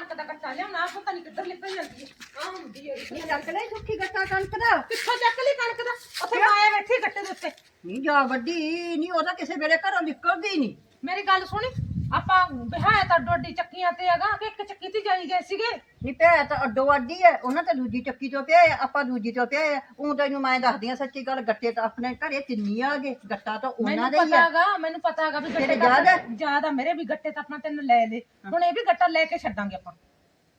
ਕਣਕ ਦਾ ਕੱਟਾ ਲਿਆਉਣਾ ਪਤਾ ਨਹੀਂ ਕਿੱਧਰ ਨਿਕਲ ਜਾਂਦੀ ਹੈ। ਆ ਹੁੰਦੀ ਹੈ ਨਹੀਂ ਚੱਕ ਲੈ ਸੁੱਕੀ ਗੱਟਾ ਕਣਕ ਦਾ? ਕਿੱਥੋਂ ਚੱਕ ਲਈ ਕਣਕ ਦਾ? ਉੱਥੇ ਮਾਇਆ ਬੈਠੀ ਗੱਟੇ ਦੇ ਉੱਤੇ। ਨਹੀਂ ਜਾ ਵੱਡੀ ਨਹੀਂ ਉਹਦਾ ਕਿਸੇ ਵੇਲੇ ਘਰੋਂ ਨਿਕਲਦੀ ਨਹੀਂ। ਮੇਰੀ ਗੱਲ ਸੁਣੀ ਆਪਾਂ ਬਿਹਾਇਆ ਤਾਂ ਡੋਡੀ ਚੱਕੀਆਂ ਤੇ ਹੈਗਾ ਕਿ ਇੱਕ ਚੱਕੀ ਤੇ ਜਾਈ ਗਏ ਸੀਗੇ। ਨਹੀਂ ਪਿਆ ਤਾਂ ਅੱਡੋ ਅੱਡੀ ਹੈ ਉਹਨਾਂ ਤਾਂ ਦੂਜੀ ਚੱਕੀ ਤੋਂ ਪਿਆ ਹੈ, ਆਪਾਂ ਦੂਜੀ ਤੋਂ ਪਿਆ ਹੈ। ਊਂ ਤੈਨੂੰ ਮੈਂ ਦੱਸਦੀ ਆ ਸੱਚੀ ਗੱਲ ਗੱਟੇ ਤਾਂ ਆਪਣੇ ਘਰੇ ਤਿੰਨੀ ਆ ਗਏ ਗੱਟਾ ਤਾਂ ਉਹਨਾਂ ਮੈਨੂੰ ਦਾ ਹੀ ਪਤਾ ਹੈਗਾ ਮੈਨੂੰ ਪਤਾ ਹੈਗਾ ਵੀ ਤੇਰੇ ਗੱਟੇ ਯਾਦ ਹੈ? ਜ਼ਿਆਦਾ ਮੇਰੇ ਵੀ ਗੱਟੇ ਤਾਂ ਆਪਣਾ ਤੈਨੂੰ ਲੈ ਲੈ। ਹੁਣ ਇਹ ਵੀ ਗੱਟਾ ਲੈ ਕੇ ਛੱਡਾਂਗੇ ਆਪਾਂ।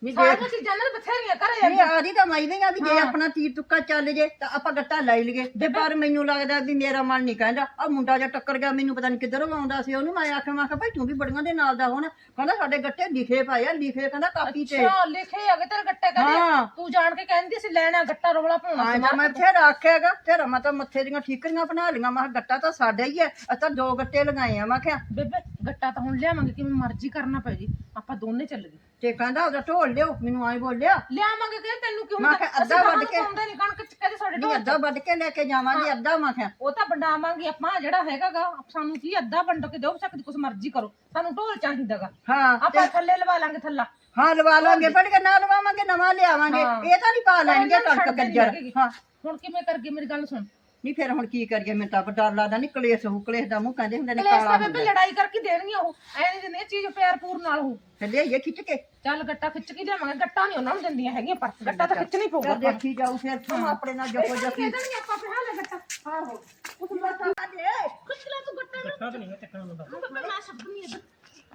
ਨਹੀਂ ਸਾਰੀਆਂ ਦੇਖ ਚੀਜ਼ਾਂ ਨਾਲ ਬਥੇਰੀਆਂ ਘਰੇ ਨਹੀਂ ਆਦੀ ਤਾਂ ਮੈਂ ਵੀ ਆ ਵੀ ਜੇ ਆਪਣਾ ਤੀਰ ਤੁੱਕਾ ਚੱਲ ਜੇ ਤਾਂ ਆਪਾਂ ਗੱਟਾ ਲੈ ਲਈਏ। ਤੇ ਪਰ ਮੈਨੂੰ ਲੱਗਦਾ ਵੀ ਮੇਰਾ ਮਨ ਨਹੀਂ ਕਹਿੰਦਾ ਆ ਮੁੰਡਾ ਜਿਹਾ ਟੱਕਰ ਗਿਆ ਮੈਨੂੰ ਪਤਾ ਨਹੀਂ ਕਿੱਧਰੋਂ ਆਉਂਦਾ ਸੀ ਉਹਨੂੰ। ਮੈਂ ਆਖਿਆ ਮੈਂ ਕਿਹਾ ਭਾਈ ਤੂੰ ਵੀ ਬੜੀਆਂ ਦੇ ਨਾਲ ਦਾ ਹੁਣ। ਕਹਿੰਦਾ ਸਾਡੇ ਗੱਟੇ ਲਿਖੇ ਪਏ ਆ ਲਿਖੇ ਕਹਿੰਦਾ ਕਾਪੀ ਤੇ। ਅੱਛਾ ਲਿਖੇ ਹੈਗੇ ਤੇਰੇ ਗੱਟੇ ਹਾਂ। ਕਦੇ ਤੂੰ ਜਾਣ ਕੇ ਕਹਿੰਦੀ ਸੀ ਲੈਣਾ ਗੱਟਾ ਰੋਲਾ ਪਾਉਣਾ ਹਾਂ ਸੀ ਤਾਂ ਮੈਂ ਫੇਰ ਆਖਿਆਗਾ ਤੇਰਾ ਮੈਂ ਤਾਂ ਮੱਥੇ ਦੀਆਂ ਠੀਕਰੀਆਂ ਬਣਾ ਲੀਆਂ ਮੈਂ ਕਿਹਾ ਗੱਟਾ ਤਾਂ ਸਾਡਾ ਹੀ ਹੈ ਅਸਾਂ ਦੋ ਗੱਟੇ ਲਗਾਏ ਆ ਮੈਂ ਕਿਹਾ। ਬੇਬੇ ਗੱਟਾ ਤਾਂ ਹੁਣ ਲਿਆਵਾਂਗੇ ਕਿਵੇਂ ਮਰਜ਼ੀ ਕਰਨਾ ਪੈ ਜੀ। ਆਪਾਂ ਦੋਨੇ ਚੱਲ ਗਏ। ਤੇ ਕਹਿੰਦਾ ਉਹਦਾ ਢੋਲ ਲਿਓ ਮੈਨੂੰ ਆਏ ਬੋਲਿਆ। ਲਿਆਵਾਂਗੇ ਕਿ ਤੈਨੂੰ ਕਿਉਂ ਮੈਂ ਕਿਹਾ ਅੱਧਾ ਵੱਢ ਕੇ- ਪਾਉਂਦੇ ਨਹੀਂ ਕਣਕ ਚ ਕਦੇ ਸਾਡੇ ਨਹੀਂ ਢੋਲ ਅੱਧਾ ਵੱਢ ਕੇ ਲੈ ਕੇ ਜਾਵਾਂਗੇ ਅੱਧਾ ਮੈਂ ਕਿਹਾ। ਉਹ ਤਾਂ ਵੰਡਾਵਾਂਗੇ ਆਪਾਂ ਜਿਹੜਾ ਹੈਗਾਗਾ ਸਾਨੂੰ ਕੀ ਅੱਧਾ ਵੰਡ ਕੇ ਦਿਓ ਸਕਦੀ ਕੁਛ ਮਰਜ਼ੀ ਕਰੋ। ਸਾਨੂੰ ਢੋਲ ਚਾਹੀਦਾਗਾ। ਹਾਂ ਆਪਾਂ ਥੱਲੇ ਲਵਾ ਲਾਂਗੇ ਥੱਲਾ। ਹਾਂ ਲਵਾ ਲਾਂਗੇ ਫੜ ਕੇ ਨਾ ਲਵਾਵਾਂਗੇ ਨਵਾਂ ਲਿਆਵਾਂਗੇ। ਇਹ ਤਾਂ ਨਹੀਂ ਪਾ ਲੈਣਗੇ ਕਣਕ ਹੈਗੇ। ਹਾਂ। ਹੁਣ ਕਿਵੇਂ ਕਰਗੇ ਮੇਰੀ ਗੱਲ ਸੁਣ। ਨਹੀਂ ਫਿਰ ਹੁਣ ਕੀ ਕਰੀਏ ਮੈਨੂੰ ਤਾਂ ਡਰ ਲੱਗਦਾ ਨਹੀਂ ਕਲੇਸ਼ ਹੋ ਕਲੇਸ਼ ਦਾ ਮੂੰਹ ਕਹਿੰਦੇ ਹੁੰਦੇ ਨੇ ਕਲੇਸ਼ ਕਾਲਾ ਤਾਂ ਬੇਬੇ ਹੁੰਦਾ। ਲੜਾਈ ਕਰਕੇ ਦੇਣਗੀਆਂ ਉਹ। ਐ ਨਹੀਂ ਦਿੰਦੇ ਚੀਜ਼ ਪਿਆਰ ਪੂਰ ਨਾਲ ਉਹ ਤੇ ਲਿਆਈਏ ਖਿੱਚ ਕੇ। ਚੱਲ ਗੱਟਾ ਖਿੱਚ ਕੇ ਜਾਵਾਂਗੇ ਗੱਟਾ ਨਹੀਂ ਉਹਨਾਂ ਨੂੰ ਦਿੰਦੀਆਂ ਹੈਗੀਆਂ ਪਰ ਗੱਟਾ ਤਾਂ ਖਿੱਚਣੀ ਪਊਗਾ ਫਿਰ ਦੇਖੀ ਜਾਊ ਫਿਰ ਤੂੰ ਆਪਣੇ ਨਾਲ ਜਪੋ ਜਪੀ ਦੇਣਗੇ ਆਪਾਂ ਪਿਆ ਲੈ ਗੱਟਾ ਆਹੋ ਉਸ ਨੂੰ ਤਾਂ ਦੇ। ਖਿੱਚ ਲੈ ਤੂੰ ਗੱਟਾ ਗੱਟਾ ਤਾਂ ਨਹੀਂ ਮੈਂ ਚੱਕਣਾ ਹੁੰਦਾ ਬੇਬੇ ਨਾ ਸ਼ਬਦ ਨਹੀਂ ਹੈ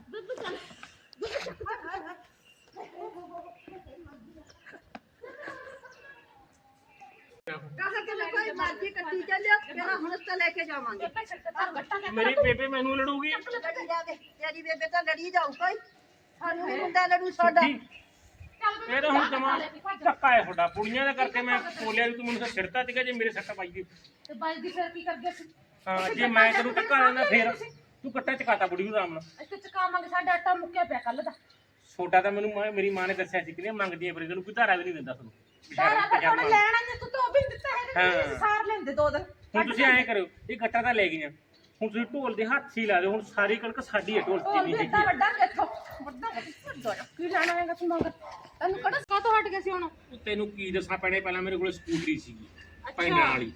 ਬੇਬੇ ਚੱਲ ਕਹਾ ਕਿ ਮੈਂ ਕੋਈ ਮਰਜ਼ੀ ਕੱਟੀ ਚੱਲਿਆ ਫਿਰ ਹੁਣ ਤਾਂ ਲੈ ਕੇ ਜਾਵਾਂਗੇ। ਮੇਰੀ ਬੇਬੇ ਮੈਨੂੰ ਲੜੂਗੀ। ਲੜੀ ਜਾ ਦੇ ਤੇਰੀ ਬੇਬੇ ਤਾਂ ਲੜੀ ਜਾਊ ਕੋਈ। ਸਾਨੂੰ ਨੀ ਮੁੰਡਾ ਲੜੂ ਸਾਡਾ। ਇਹ ਤਾਂ ਹੁਣ ਜਮਾ ਧੱਕਾ ਹੈ ਤੁਹਾਡਾ। ਕੁੜੀਆਂ ਦਾ ਕਰਕੇ ਮੈਂ ਬੋਲਿਆ ਵੀ ਤੂੰ ਮੈਨੂੰ ਤਾਂ ਛਿੜਤਾ ਸੀਗਾ ਜੇ ਮੇਰੇ ਸੱਟ ਪਾਈ ਦੀ ਤੇ ਬਾਈ ਦੀ ਫਿਰ ਕੀ ਕਰ ਗਿਆ ਸੀ? ਹਾਂ ਜੇ ਮੈਂ ਤੈਨੂੰ ਧੱਕਾ ਦਿੰਦਾ ਫੇਰ। ਤੂੰ ਕੱਟਾ ਚਕਾਤਾ ਬੁੜੀ ਨੂੰ ਆਰਾਮ ਨਾਲ। ਇੱਥੇ ਚਕਾਵਾਂਗੇ ਸਾਡਾ ਆਟਾ ਮੁੱਕਿਆ ਪਿਆ ਕੱਲ ਦਾ। ਛੋਟਾ ਤਾਂ ਮੈਨੂੰ ਮੇਰੀ ਮਾਂ ਨੇ ਦੱਸਿਆ ਸੀ ਕਿ ਮੰਗਦੀ ਹੈ ਪਰ ਤੈਨੂੰ ਕੋਈ ਧਾਰਾ ਵੀ ਨਹੀਂ ਦਿੰਦਾ ਤੁਹਾਨੂੰ ਸਾਰਾ ਤਾਂ ਥੋੜਾ ਲੈਣਾ ਨਹੀਂ ਤੂੰ ਤਾਂ ਉਹ ਵੀ ਨੀ ਦਿੱਤਾ ਹੈਗਾ ਹਾਂ। ਕਿ ਸਾਰ ਲੈਂਦੇ ਦੋ ਦਿਨ। ਹੁਣ ਤੁਸੀਂ ਐਂ ਕਰੋ ਇਹ ਗੱਟਾ ਤਾਂ ਲੈ ਗਈਆਂ। ਹੁਣ ਤੁਸੀਂ ਢੋਲ ਦੇ ਹੱਥ ਹੀ ਲਾ ਦਿਓ ਹੁਣ ਸਾਰੀ ਕਣਕ ਸਾਡੀ ਹੈ ਢੋਲ ਉਹ ਚ ਵੀ ਨਹੀਂ ਏਦਾਂ ਹੈਗੀ ਵੱਡਾ ਇੱਥੋਂ ਵੱਡਾ ਵੱਡਾ ਕੀ ਲੈਣਾ ਹੈਗਾ ਤੂੰ ਮੰਗ ਤੈਨੂੰ ਕਿਹੜਾ ਸਕਾ ਤੋਂ ਹਟ ਗਿਆ ਸੀ ਹੁਣ? ਉਹ ਤੈਨੂੰ ਕੀ ਦੱਸਾਂ ਪੈਣੇ ਪਹਿਲਾਂ ਮੇਰੇ ਕੋਲ ਸਕੂਟਰੀ ਸੀਗੀ ਪੈਨਾਂ ਵਾਲੀ।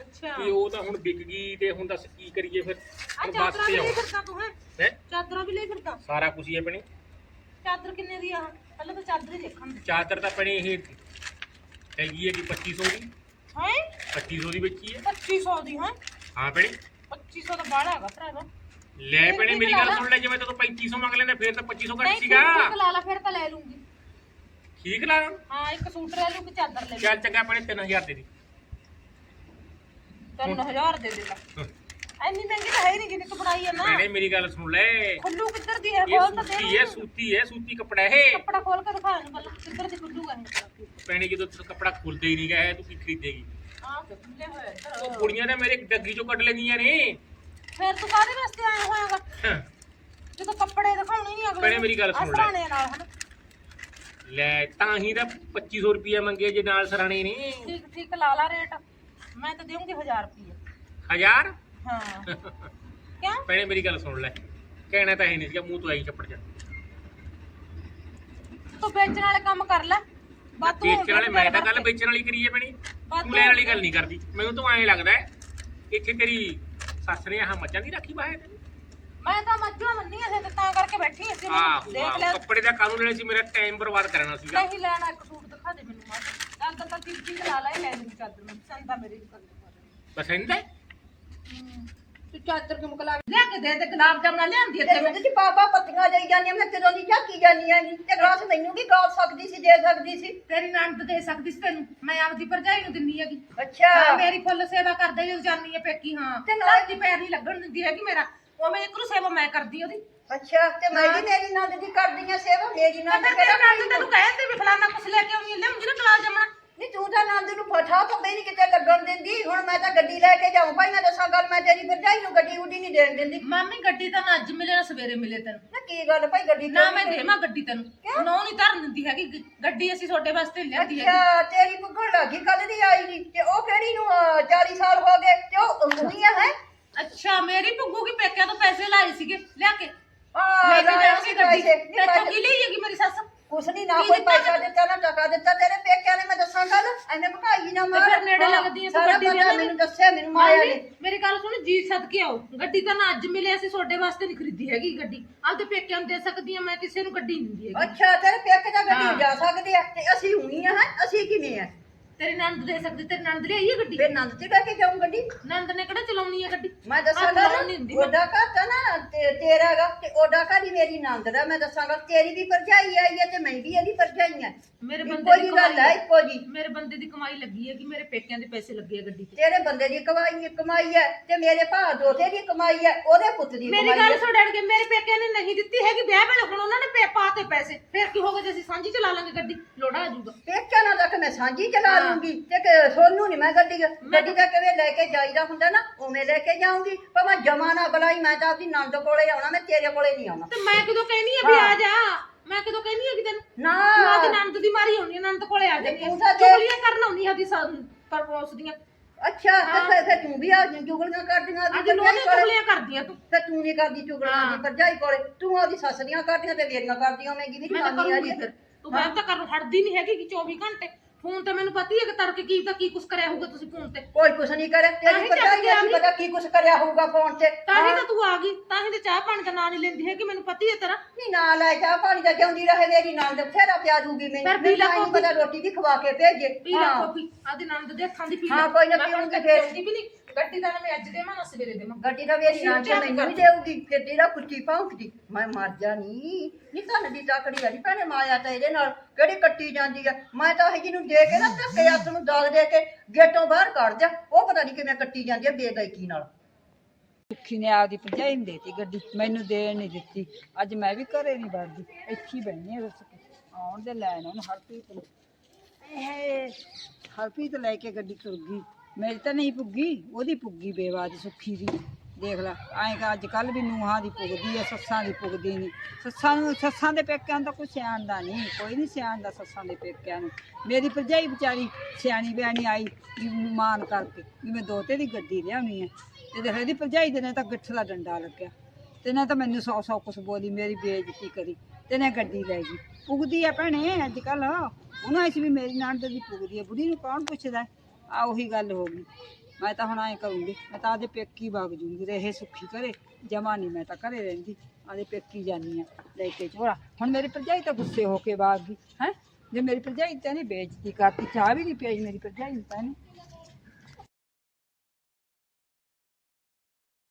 ਅੱਛਾ। ਤੇ ਉਹ ਤਾਂ ਹੁਣ ਵਿਕ ਗਈ ਤੇ ਹੁਣ ਦੱਸ ਕੀ ਕਰੀਏ ਫਿਰ? ਆ ਹੁਣ ਬੱਸ ਚਾਦਰਾਂ ਤੇ ਵੀ ਆਉ ਲਈ ਫਿਰਦਾ ਤੂੰ ਹੈ? ਹੈ? ਚਾਦਰਾਂ ਵੀ ਲਈ ਫਿਰਦਾ? ਸਾਰਾ ਕੁਝ ਹੀ ਚਾਦਰ ਕਿੰਨੇ ਦੀ ਆ? ਪਹਿਲਾਂ ਤਾਂ ਚਾਦਰ ਹੀ ਦੇਖਾਂ। ਚਾਦਰ ਤਾਂ ਆਪਣੇ ਇਹ ਹੈਗੀ ਹੈ ਕਿ 2500 ਦੀ। ਹੈ? 2500 ਦੀ ਵੇਚੀ ਹੈ। 2500 ਦੀ ਹੈ? ਹਾਂ ਭੈਣੇ। 2500 ਦਾ ਬਾੜਾ ਹੈਗਾ ਭਰਾਵਾ ਲੈ ਭੈਣੇ ਮੇਰੀ ਗੱਲ ਸੁਣ ਲੈ ਜੇ ਮੈਂ ਤੈਨੂੰ 3500 ਮੰਗ ਲੈਂਦਾ ਫਿਰ ਤਾਂ 2500 ਘੱਟ ਸੀਗਾ। ਠੀਕ ਲਾ ਲਾ ਫਿਰ ਤਾਂ ਲੈ ਲੂੰਗੀ। ਠੀਕ ਲਾ ਹਾਂ ਇੱਕ ਸੂਟ ਲੈ ਲੂੰਗੀ ਚਾਦਰ ਲੈ ਚੱਲ ਚੰਗਾ ਭੈਣੇ 3000 ਦੇ ਦੀ। ਤੈਨੂੰ 1000 ਦੇ ਦੇਣਾ ਐਨੀ ਮਹਿੰਗੀ ਤਾਂ ਹੈ ਨਹੀਂ ਜਿੰਨੀ ਤੂੰ ਬਣਾਈ ਹੈ ਨਾ। ਭੈਣੇ ਮੇਰੀ ਗੱਲ ਸੁਣ ਲੈ। ਇਹ ਖੁੱਲੂ ਕਿੱਧਰ ਦੀ ਹੈ? ਖੋਲ ਤਾਂ ਦੇ ਸੂਤੀ ਹੈ ਸੂਤੀ ਹੈ ਸੂਤੀ ਕੱਪੜਾ ਇਹ। ਕੱਪੜਾ ਖੋਲ ਕੇ ਦਿਖਾ ਇਹਨੂੰ ਪਹਿਲਾਂ ਕਿੱਧਰ ਦੀ ਖੁੱਲੂਗਾ ਇਹ ਭੈਣੇ ਜਦੋਂ ਤੂੰ ਕੱਪੜਾ ਖੁੱਲਦਾ ਹੀ ਨਹੀਂ ਗਿਆ ਤੂੰ ਕੀ ਖਰੀਦੇਗੀ? ਆਹ ਖੁੱਲੇ ਹੋਏ ਇੱਧਰ। ਉਹ ਕੁੜੀਆਂ ਤਾਂ ਮੇਰੇ ਡੱਗੀ ਚੋਂ ਕੱਢ ਲੈਂਦੀਆਂ ਨੇ। ਫਿਰ ਤੂੰ ਕਾਹਦੇ ਵਾਸਤੇ ਆਇਆ ਹੋਇਆਗਾ? ਹਾਂ, ਜਦੋਂ ਕੱਪੜੇ ਦਿਖਾਉਣੇ ਨਹੀਂ ਅਗਲੇ ਭੈਣੇ ਮੇਰੀ ਗੱਲ ਸੁਣ ਲੈ। ਅਸਰਾਣੇ ਨਾਲ ਹਨ? ਲੈ ਤਾਂ ਹੀ ਤਾਂ 2500 ਰੁਪਏ ਮੰਗੇ ਜੇ ਨਾਲ ਸਰਾਣੇ ਨੇ। ਠੀਕ ਠੀਕ ਲਾ ਲਾ ਰੇਟ। ਮੈਂ ਤਾਂ ਦੇਵਾਂਗੀ 1000 ਰੁਪਏ ਹਜ਼ਾਰ? ਹਾਂ। ਕਿਉਂ ਭੈਣੇ ਮੇਰੀ ਗੱਲ ਸੁਣ ਲੈ। ਕਹਿਣਾ ਤਾਂ ਹੈ ਨਹੀਂ ਸੀਗਾ ਮੂੰਹ ਤੋਂ ਆਈ ਚੱਪੜ ਜਾ। ਤੂੰ ਵੇਚਣ ਵਾਲੇ ਕੰਮ ਕਰ ਲੈ। ਵਾਧੂ ਵੇਚਣ ਵਾਲੇ ਮੈਂ ਤਾਂ ਗੱਲ ਵੇਚਣ ਵਾਲੀ ਕਰੀਏ ਭੈਣੇ। ਤੂੰ ਲੈਣ ਵਾਲੀ ਗੱਲ ਨਹੀਂ ਕਰਦੀ। ਮੈਨੂੰ ਤਾਂ ਐਂ ਲੱਗਦਾ ਹੈ ਇੱਥੇ ਤੇਰੀ ਸੱਸ ਨੇ ਆਹ ਮੱਝਾਂ ਦੀ ਰੱਖੀ ਬਾਹਰ। ਮੈਂ ਤਾਂ ਮੱਝਾਂ ਮੰਨੀਆਂ ਸੀ ਤੇ ਤਾਂ ਕਰਕੇ ਬੈਠੀ ਸੀ। ਦੇਖ ਲੈ। ਕੱਪੜੇ ਦਾ ਕਾਨੂੰਨ ਲੈਣਾ ਸੀ? ਮੇਰਾ ਟਾਈਮ ਬਰਬਾਦ ਕਰਨਾ ਸੀਗਾ। ਨਹੀਂ ਲੈਣਾ ਇੱਕ ਸੂਟ ਦਿਖਾ ਦੇ ਮੈਨੂੰ ਮਾਂ ਚਾਦਰ ਤਾਂ ਠੀਕ ਠੀਕ ਲਾ ਲੈ ਲੈ ਲਈ ਚਾਦਰ। ਮੈਂ ਪਸੰਦ ਆ ਮੇਰੀ ਪਸੰਦ ਹੈ ਤੂੰ ਚਾਦਰ ਕਿਉਂ ਮੁਕਲਾ ਲਿਆ ਕੇ ਦੇ ਦੇ ਗੁਲਾਬ ਜਾਮਣਾ ਲਿਆਂਦੀ ਇੱਥੇ ਤੇ ਮੈਂ ਚ ਪਾਪਾ ਪੱਤੀਆਂ ਦੇਈ ਜਾਂਦੀਆਂ ਮੈਂ ਕਦੋਂ ਦੀ ਝਾਕੀ ਜਾਂਦੀ ਆ ਜੀ? ਤੇ ਗਲਾਸ ਮੈਨੂੰ ਵੀ ਗਾਲ ਸਕਦੀ ਸੀ ਦੇ ਸਕਦੀ ਸੀ? ਤੇਰੀ ਨਣਦ ਦੇ ਸਕਦੀ ਸੀ ਤੈਨੂੰ। ਮੈਂ ਆਪਦੀ ਭਰਜਾਈ ਨੂੰ ਦਿੰਨੀ ਹੈਗੀ। ਅੱਛਾ। ਹਾਂ, ਮੇਰੀ ਫੁੱਲ ਸੇਵਾ ਕਰਦੇ ਜਦੋਂ ਜਾਨੀ ਹੈ ਪੇਕੀ ਹਾਂ। ਤੇ ਤੇ ਨਾਲ- ਨਾਲ ਦੀ ਪੈਰ ਨਹੀਂ ਲੱਗਣ ਦਿੰਦੀ ਹੈਗੀ ਮੇਰਾ। ਉਹ ਮੈਂ ਇੱਕ ਨੂੰ ਸੇਵਾ ਮੈਂ ਕਰਦੀ ਉਹਦੀ। ਅੱਛਾ ਤੇ ਮੈਂ ਵੀ ਮੇਰੀ ਨੰਦ ਦੀ ਕਰਦੀ ਆ ਸੇਵਾ ਮੇਰੀ ਮੈਂ ਨੰਦ ਫਿਰ ਤੇਰਾ ਨਣਦ ਤੈਨੂੰ ਕਹਿੰਦੇ ਵੀ ਫਲਾਣਾ ਕੁਛ ਲੈ ਕੇ ਆਉਣੀ ਹੈ ਲਿਆਉਂਗੀ ਨਾ ਗੁਲਾਬ ਜਾਮਣਾ। ਨਹੀਂ ਤੂੰ ਤਾਂ ਨੰਦ ਨੂੰ ਫਠਾ ਤੋਂ ਨਹੀਂ ਕਿਤੇ ਲੱਗਣ ਦਿੰਦੀ। ਹੁਣ ਮੈਂ ਤਾਂ ਗੱਡੀ ਲੈ ਕੇ ਜਾਉਂ ਭਾਈ ਮੈਂ ਦੱਸਾਂ ਗੱਲ ਮੈਂ ਤੇਰੀ ਭਰਜਾਈ ਨੂੰ ਗੱਡੀ ਉੱਡੀ ਨਹੀਂ ਦੇਣ ਦਿੰਦੀ। ਮਾਮੀ ਗੱਡੀ ਤਾਂ ਨਾ ਅੱਜ ਮਿਲੇ ਨਾ ਸਵੇਰੇ ਮਿਲੇ ਤੈਨੂੰ। ਨਾ ਕੀ ਗੱਲ ਭਾਈ ਗੱਡੀ ਨਾ ਮੈਂ ਦੇਵਾਂ ਗੱਡੀ ਤੈਨੂੰ। ਨੋ ਨਹੀਂ ਧਰਨ ਦਿੰਦੀ ਹੈਗੀ। ਗ- ਗੱਡੀ ਅਸੀਂ ਤੁਹਾਡੇ ਵਾਸਤੇ ਲਿਆਂਦੀ ਹੈਗੀ। ਅੱਛਾ ਤੇਰੀ ਭੁੱਖਣ ਲੱਗੀ ਕੱਲ ਦੀ ਆਈ ਨਹੀਂ ਤੇ ਉਹ ਕਿਹੜੀ ਨੂੰ ਅਹ, 40 ਸਾਲ ਹੋ ਗਏ ਤੇ ਉਹ ਅੰਗੂਰੀਆਂ ਹੈ? ਅੱਛਾ ਮੇਰੀ ਭੁੱਗੂ ਕੀ ਪੇਕਿਆਂ ਤੋਂ ਪੈਸੇ ਲਾਏ ਸੀਗੇ? ਲਿਆ ਕੇ। ਆ ਲੈ ਕੇ ਜਾਵਾਂਗੇ ਗੱਡੀ। ਤੇ ਪੈਸੇ- ਕੀ ਲਈ ਹੈਗੀ ਮੇਰੀ ਸੱਸ? ਕੁਛ ਨਹੀਂ ਨਾ ਕੋਈ ਪੈਸਾ ਦਿੱਤਾ ਨਾ ਟਕਾ ਦਿੱਤਾ ਤੇਰੇ ਪੇਕਿਆਂ ਨੇ ਮੈਂ ਦੱਸਾਂ ਗੱਲ ਐਵੇਂ ਭਕਾਈ ਨਾ ਮਾਰ ਫਿਰ ਨੇੜੇ ਲੱਗਦੀ ਆ ਤੂੰ ਗੱਡੀ ਵੇਲੇ ਮੈਨੂੰ ਦੱਸਿਆ ਮੈਨੂੰ ਮਾਇਆ ਨੇ। ਮੇਰੀ ਗੱਲ ਸੁਣ ਜੀ ਸਦਕੇ ਆਓ। ਗੱਡੀ ਤਾਂ ਨਾ ਅੱਜ ਮਿਲੇ ਅਸੀਂ ਤੁਹਾਡੇ ਵਾਸਤੇ ਨਹੀਂ ਖਰੀਦੀ ਹੈਗੀ ਗੱਡੀ। ਆਪਦੇ ਪੇਕਿਆਂ ਨੂੰ ਦੇ ਸਕਦੀ ਆ ਮੈਂ ਕਿਸੇ ਨੂੰ ਗੱਡੀ ਨਹੀਂ ਦਿੰਦੀ ਹੈਗੀ। ਅੱਛਾ ਤੇਰੇ ਪੇਕੇ ਦਾ ਗੱਡੀ। ਜਾ ਸਕਦੇ ਆ? ਤੇ ਅਸੀਂ ਹੁਣੀ ਆ ਹੈਂ? ਅਸੀਂ ਕਿਵੇਂ ਆ? ਤੇਰੀ ਨੰਦ ਦੇ ਸਕਦੀ ਤੇਰੀ ਨੰਦ ਲਈ ਆਈ ਗੱਡੀ? ਫਿਰ ਨੰਦ ਤੇ ਲੈ ਕੇ ਜਾਊਂ ਗੱਡੀ? ਨੰਦ ਨੇ ਕਿਹੜਾ ਚਲਾਉਣੀ ਹੈ ਗੱਡੀ? ਮੈਂ ਦੱਸਾਂ ਮੈਂ। ਉਹਦਾ ਘਰ ਤਾਂ ਨਾ ਤੇ- ਤੇਰਾ ਗਾ ਤੇ ਉਹਦਾ ਘਰ ਹੀ ਮੇਰੀ ਨੰਦ ਦਾ। ਮੈਂ ਦੱਸਾਂਗਾ ਤੇਰੀ ਵੀ ਭਰਜਾਈ ਆਈ ਹੈ ਤੇ ਮੈਂ ਵੀ ਇਹਦੀ ਭਰਜਾਈ ਆ ਮੇਰੇ ਇੱਕੋ ਬੰਦੇ ਦੀ ਜੀ ਗੱਲ ਹੈ ਕਮਾਈ ਇੱਕੋ ਜੀ ਮੇਰੇ ਬੰਦੇ ਦੀ ਕਮਾਈ ਲੱਗੀ ਹੈ ਕਿ ਮੇਰੇ ਪੇਕਿਆਂ ਦੇ ਪੈਸੇ ਲੱਗੇ ਆ ਗੱਡੀ ਤੇ? ਤੇਰੇ ਬੰਦੇ ਦੀ ਕਮਾਈ ਕਮਾਈ ਹੈ ਤੇ ਮੇਰੇ ਭਾ ਦੋਤੇ ਦੀ ਕਮਾਈ ਹੈ ਉਹਦੇ ਪੁੱਤ ਦੀ ਮੇਰੀ ਕਮਾਈ ਗੱਲ ਹੈ। ਸੁਣ ਡੜ ਕੇ ਮੇਰੇ ਪੇਕਿਆਂ ਨੇ ਨਹੀਂ ਦਿੱਤੀ ਹੈਗੀ ਵਿਆਹ ਵੇਲੇ ਹੁਣ ਉਹਨਾਂ ਨੇ ਪੇ ਪਾਤੇ ਪੈਸੇ। ਫਿਰ ਕੀ ਹੋਗਾ ਜੇ ਅਸੀਂ ਸਾਂਝੀ ਚਲਾ ਲਾਂਗੇ ਗੱਡੀ? ਲੋੜਾ ਆ ਜਾਊਗਾ। ਪੇਕਿਆਂ ਨਾਲ ਤਾਂ ਕਿ ਮੈਂ ਸਾਂਝੀ ਚਲਾ ਹਾਂ। ਲੂੰਗੀ ਤੇ ਕਿ ਸੋਨੂੰ ਨਹੀਂ ਮੈਂ ਗੱਡੀ ਗੱਡੀ ਦਾ ਕਿਵੇਂ ਲੈ ਕੇ ਜਾਈਦਾ ਹੁੰਦਾ ਨਾ ਉਵੇਂ ਲੈ ਕੇ ਜਾਊਂਗੀ। ਪਰ ਮੈਂ ਜਮਾ ਨਾ ਬੁਲਾਈ ਮੈਂ ਤਾਂ ਆਪਦੀ ਨੰਦ ਕੋਲੇ ਆਉਣਾ ਮੈਂ ਤੇਰੇ ਕੋਲੇ ਨਹੀਂ ਆਉਣਾ। ਤੇ ਮੈਂ ਕਦੋਂ ਕਹਿਨੀ ਆ ਵੀ। ਆ ਜਾ ਮੈਂ ਕਦੋਂ ਕਹਿਨੀ ਆ ਕਿ ਤੈਨੂੰ? ਨਾ। ਤੂੰ ਆਦੀ ਨੰਦ ਦੀ ਮਾਰੀ ਆਉਣੀ ਆ, ਨੰਦ ਕੋਲੇ ਆ ਜਾਣੀ ਤੂੰ ਤਾਂ ਚੁਗਲੀਆਂ ਕਰਨ ਆਉਣੀ ਆਦੀ ਪਰਪੋਸ ਦੀਆਂ। ਅੱਛਾ ਤੇ ਫਿਰ- ਤੂੰ ਵੀ ਆ ਚੁਗਲੀਆਂ ਕਰਦੀਆਂ ਅੱਜ ਲੋਨੇ ਕੋਲੇ ਚੁਗਲੀਆਂ ਕਰਦੀਆਂ ਤੂੰ। ਤੇ ਤੂੰ ਨਹੀਂ ਕਰਦੀ ਚੁਗਲੀਆਂ। ਦੀ ਭਰਜਾਈ ਕੋਲੇ। ਤੂੰ ਆਪਦੀ ਸੱਸ ਦੀਆਂ ਕਰਦੀਆਂ ਤੇ ਮੇਰੀਆਂ ਕਰਦੀਆਂ ਮੈਂ ਕਿਹਦੀ ਮੈਂ ਤਾਂ ਜਨਾਨੀ ਆ ਫਿਰ। ਤੂੰ ਮੈਂ ਤਾਂ ਕਰਨ ਹਟਦੀ ਨਹੀਂ ਹੈਗੀ ਕਿ 24 ਘੰਟੇ। ਫੋਨ ਤੇ ਮੈਨੂੰ ਪਤਾ ਹੀ ਹੈ ਕਿ ਤੜਕੇ ਕੀ ਤਾਂ ਕੀ ਕੁਛ ਕਰਿਆ ਹੋਊਗਾ ਤੁਸੀਂ ਫੋਨ ਤੇ ਕੋਈ ਕੁਛ ਨਹੀਂ ਕਰੇ ਤਾਂ ਹੀ ਭਰਜਾਈ ਚੱਕ ਕੇ ਆ ਨੇ ਗਈ। ਪਤਾ ਕੀ ਕੁਛ ਕਰਿਆ ਹੋਊਗਾ ਫੋਨ ਤੇ ਤਾਂ ਹੀ ਤਾਂ ਤੂੰ ਆ ਗਈ ਤਾਂ ਹੀ ਤੇ ਚਾਹ ਪਾਣੀ ਦਾ ਨਾਂ ਨਹੀਂ ਲੈਂਦੀ ਹੈ ਕਿ ਮੈਨੂੰ ਪਤਾ ਹੀ ਹੈ ਤੇਰਾ ਨਹੀਂ ਨਾ ਲੈ ਜਾ ਪਾਣੀ ਦਾ ਜਿਉਂਦੀ ਰਹੇ ਮੇਰੀ ਨੰਦ ਫੇਰਾ ਪਿਆ ਦੂਗੀ ਮੈਨੂੰ ਫਿਰ ਪੀ ਲੈ ਮੈਨੂੰ ਕੌਫੀ। ਪਤਾ ਰੋਟੀ ਵੀ ਖਵਾ ਕੇ ਭੇਜੇ ਪੀ ਲੈ ਹਾਂ। ਕਾਫੀ ਆਦੀ ਨੰਦ ਦੇ ਹੱਥਾਂ ਦੀ ਪੀ ਲੈ ਹਾਂ, ਕੋਈ ਨਾ ਮੈਂ ਹੁਣ ਪੀਊਂਗੀ ਫਿਰ। ਵੀ ਨਹੀਂ ਗੱਡੀ ਦਾ ਨਾ ਮੈਂ ਅੱਜ ਦੇਵਾਂ ਨਾ ਸਵੇਰੇ ਦੇਵਾਂ। ਗੱਡੀ ਦਾ ਮੇਰੀ ਨੰਦ ਸਿਰ ਮੈਨੂੰ ਵੀ ਦੇਊਗੀ ਫਿਰ ਤੇਰਾ ਕੁੱਤੀ ਭੌਂਕਦੀ। ਮੈਂ ਮਰ ਜਾਣੀ। ਨਹੀਂ ਤਾਂ ਦੀ ਤਾਕੜੀ ਵਾਲੀ ਭੈਣੇ ਮਾਇਆ ਤਾਂ ਇਹਦੇ ਨਾਲ ਕਿਹੜੀ ਕੱਟੀ ਜਾਂਦੀ ਆ? ਮੈਂ ਤਾਂ ਇਹ ਜਿਹਨੂੰ ਦੇ ਕੇ ਨਾ ਧੱਕੇ ਹੱਥ ਨੂੰ ਦਾਗ ਦੇ ਕੇ ਗੇਟੋਂ ਬਾਹਰ ਕੱਢ ਜਾ। ਉਹ ਪਤਾ ਨਹੀਂ ਕਿਵੇਂ ਕੱਟੀ ਜਾਂਦੀ ਆ ਬੇਗਾਇਕੀ ਨਾਲ। ਸੁੱਖੀ ਨੇ ਆਪਦੀ ਭਰਜਾਈ ਨੂੰ ਦੇਤੀ ਗੱਡੀ। ਮੈਨੂੰ ਦੇਣ ਨਹੀਂ ਦਿੱਤੀ। ਅੱਜ ਮੈਂ ਵੀ ਘਰੇ ਨਹੀਂ ਵੜਦੀ। ਇੱਥੇ ਹੀ ਬੈਣੀ ਰੁੱਸ ਕੇ। ਆਉਣ ਦੇ ਲੈਣ ਉਹਨੂੰ ਹਰਪ੍ਰੀਤ ਨੂੰ। ਇਹ ਹਰਪ੍ਰੀਤ ਲੈ ਕੇ ਗੱਡੀ ਤੁਰ ਗਈ। ਮੇਰੀ ਤਾਂ ਨਹੀਂ ਪੁੱਗੀ, ਉਹਦੀ ਪੁੱਗੀ ਬੇਵਾਦ ਸੁੱਖੀ ਦੀ। ਦੇਖ ਲੈ, ਐਂ ਕਿ ਅੱਜ ਕੱਲ ਵੀ ਨੂਹਾਂ ਦੀ ਪੁੱਗਦੀ ਐ, ਸੱਸਾਂ ਦੀ ਪੁੱਗਦੀ ਨਹੀਂ ਸੱਸਾਂ ਨੂੰ, ਸੱਸਾਂ ਦੇ ਪੇਕਿਆਂ ਨੂੰ ਤਾਂ ਕੋਈ ਸਿਆਣਦਾ ਨਹੀਂ ਕੋਈ ਨਹੀਂ ਸਿਆਣਦਾ ਸੱਸਾਂ ਦੇ ਪੇਕਿਆਂ ਨੂੰ। ਮੇਰੀ ਭਰਜਾਈ ਵਿਚਾਰੀ ਸਿਆਣੀ ਬਿਆਣੀ ਆਈ, ਵੀ ਮਾਨ ਕਰਕੇ, ਵੀ ਮੈਂ ਦੋਤੇ ਦੀ ਗੱਡੀ ਲਿਆਉਣੀ ਐ। ਤੇ ਦੇਖ ਇਹਦੀ ਭਰਜਾਈ ਦੇ ਨੇ ਤਾਂ ਗਿੱਠ ਦਾ ਡੰਡਾ ਲੱਗਿਆ। ਤੇ ਨਾ ਤਾਂ ਮੈਨੂੰ ਸੌ ਸੌ ਕੁਛ ਬੋਲੀ, ਮੇਰੀ ਬੇਇੱਜ਼ਤੀ ਕਰੀ, ਤੇ ਨੇ ਗੱਡੀ ਲੈ ਗਈ। ਪੁੱਗਦੀ ਆ ਭੈਣੇ, ਅੱਜ ਕੱਲ ਉਹਨਾਂ ਇਸ ਵੀ ਮੇਰੀ ਨਣਦ ਦੀ ਪੁੱਗਦੀ ਆ ਬੁੜੀ ਨੂੰ ਕੌਣ ਪੁੱਛਦਾ ਆ ਉਹੀ ਗੱਲ ਹੋ ਗਈ। ਮੈਂ ਤਾਂ ਹੁਣ ਐਂ ਕਰੂੰਗੀ, ਮੈਂ ਤਾਂ ਆਦੇ ਪੇਕੀ ਵਗ ਜੂੰਗੀ, ਰਹੇ ਸੁੱਖੀ ਕਰੇ ਜਮਾ ਨਹੀਂ ਮੈਂ ਤਾਂ ਘਰੇ ਰਹਿੰਦੀ ਆਦੇ ਪੇਕੀ ਜਾਨੀ ਆ ਲੈ ਕੇ ਝੋਲਾ ਹੁਣ ਮੇਰੀ ਭਰਜਾਈ ਤਾਂ ਗੁੱਸੇ ਹੋ ਕੇ ਵਗ ਗਈ, ਹੈ? ਜੇ ਮੇਰੀ ਭਰਜਾਈ ਤਾਂ ਨਹੀਂ ਬੇਇੱਜ਼ਤੀ ਕਰਤੀ ਚਾਹ ਵੀ ਨਹੀਂ ਪਈ, ਮੇਰੀ ਭਰਜਾਈ ਤਾਂ ਨਹੀਂ।